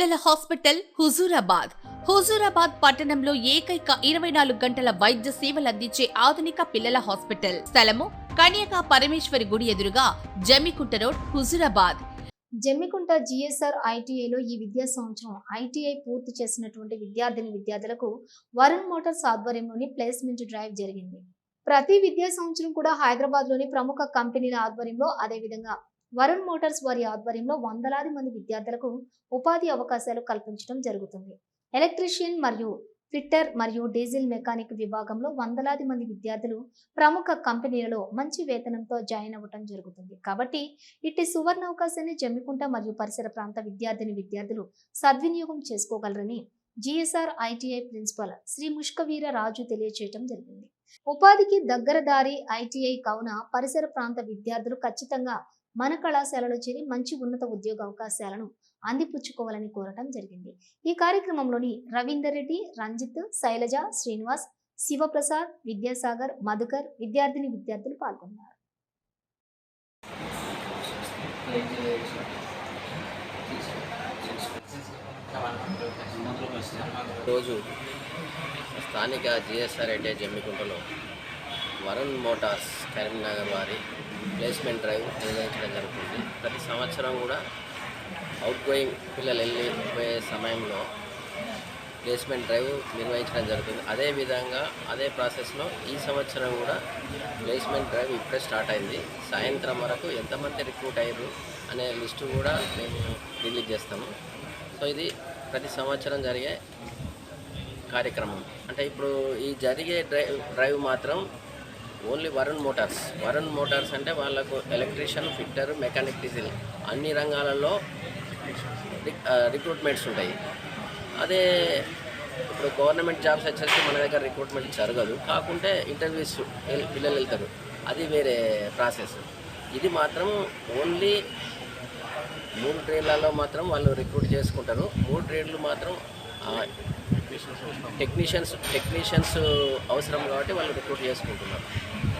పిల్లల హాస్పిటల్ హుజూరాబాద్. హుజూరాబాద్ పట్టణంలో ఏకైక ఇరవై నాలుగు గంటల వైద్య సేవలు అందించే ఆధునిక పిల్లల హాస్పిటల్ స్థలము కన్యకా పరమేశ్వరి గుడి ఎదురుగా జమ్మికుంట రోడ్ హుజూరాబాద్. జమ్మికుంట జిఎస్ఆర్ ఐటీఐలో ఈ విద్యా సంవత్సరం ఐటీఐ పూర్తి చేసినటువంటి విద్యార్థిని విద్యార్థులకు వరుణ్ మోటార్స్ ఆధ్వర్యంలోని ప్లేస్మెంట్ డ్రైవ్ జరిగింది. ప్రతి విద్యా సంవత్సరం కూడా హైదరాబాద్లోని ప్రముఖ కంపెనీల ఆధ్వర్యంలో అదేవిధంగా వరుణ్ మోటార్స్ వారి ఆధ్వర్యంలో వందలాది మంది విద్యార్థులకు ఉపాధి అవకాశాలు కల్పించడం జరుగుతుంది. ఎలక్ట్రీషియన్ మరియు ఫిట్టర్ మరియు డీజిల్ మెకానిక్ విభాగంలో వందలాది మంది విద్యార్థులు ప్రముఖ కంపెనీలలో మంచి వేతనంతో జాయిన్ అవ్వటం జరుగుతుంది. కాబట్టి ఇట్టి సువర్ణ అవకాశాన్ని జమ్మికుంట మరియు పరిసర ప్రాంత విద్యార్థిని విద్యార్థులు సద్వినియోగం చేసుకోగలరని GSR ITI principal Shri Mushkaveera Raju తెలియజేయడం జరిగింది. ఉపాధికి దగ్గరదారి ఐటీఐ కావున పరిసర ప్రాంత విద్యార్థులు ఖచ్చితంగా మన కళాశాలలో చేరి మంచి ఉన్నత ఉద్యోగ అవకాశాలను అందిపుచ్చుకోవాలని కోరటం జరిగింది. ఈ కార్యక్రమంలోని రవీందర్ రెడ్డి రంజిత్ శైలజ శ్రీనివాస్ శివప్రసాద్ విద్యాసాగర్ మధుకర్ విద్యార్థిని విద్యార్థులు పాల్గొన్నారు. రోజు స్థానిక జిఎస్ఆర్ ఐటీ జమ్మికుంటలో వరుణ్ మోటార్స్ కరీంనగర్ వారి ప్లేస్మెంట్ డ్రైవ్ నిర్వహించడం జరుగుతుంది. ప్రతి సంవత్సరం కూడా అవుట్ గోయింగ్ పిల్లలు వెళ్ళిపోయే సమయంలో ప్లేస్మెంట్ డ్రైవ్ నిర్వహించడం జరుగుతుంది. అదేవిధంగా అదే ప్రాసెస్లో ఈ సంవత్సరం కూడా ప్లేస్మెంట్ డ్రైవ్ ఇప్పుడే స్టార్ట్ అయింది. సాయంత్రం వరకు ఎంతమంది రిక్రూట్ అయ్యారు అనే లిస్టు కూడా మేము రిలీజ్ చేస్తాము. సో ఇది ప్రతి సంవత్సరం జరిగే కార్యక్రమం. అంటే ఇప్పుడు ఈ జరిగే డ్రైవ్ డ్రైవ్ మాత్రం only Varun motors. Varun motors అంటే వాళ్ళకు ఎలక్ట్రీషియన్ ఫిట్టర్ మెకానిక్ డీజిల్ అన్ని రంగాలలో రిక్రూట్మెంట్స్ ఉంటాయి. అదే ఇప్పుడు గవర్నమెంట్ జాబ్స్ వచ్చేసి మన దగ్గర రిక్రూట్మెంట్ జరగదు. కాకుంటే ఇంటర్వ్యూస్ పిల్లలు వెళ్తారు. అది వేరే ప్రాసెస్. ఇది మాత్రం ఓన్లీ మూడు ట్రేడ్లలో మాత్రం వాళ్ళు రిక్రూట్ చేసుకుంటారు. మూడు ట్రేడ్లు మాత్రం టెక్నీషియన్స్ టెక్నీషియన్స్ అవసరం కాబట్టి వాళ్ళు రిక్రూట్ చేసుకుంటున్నారు.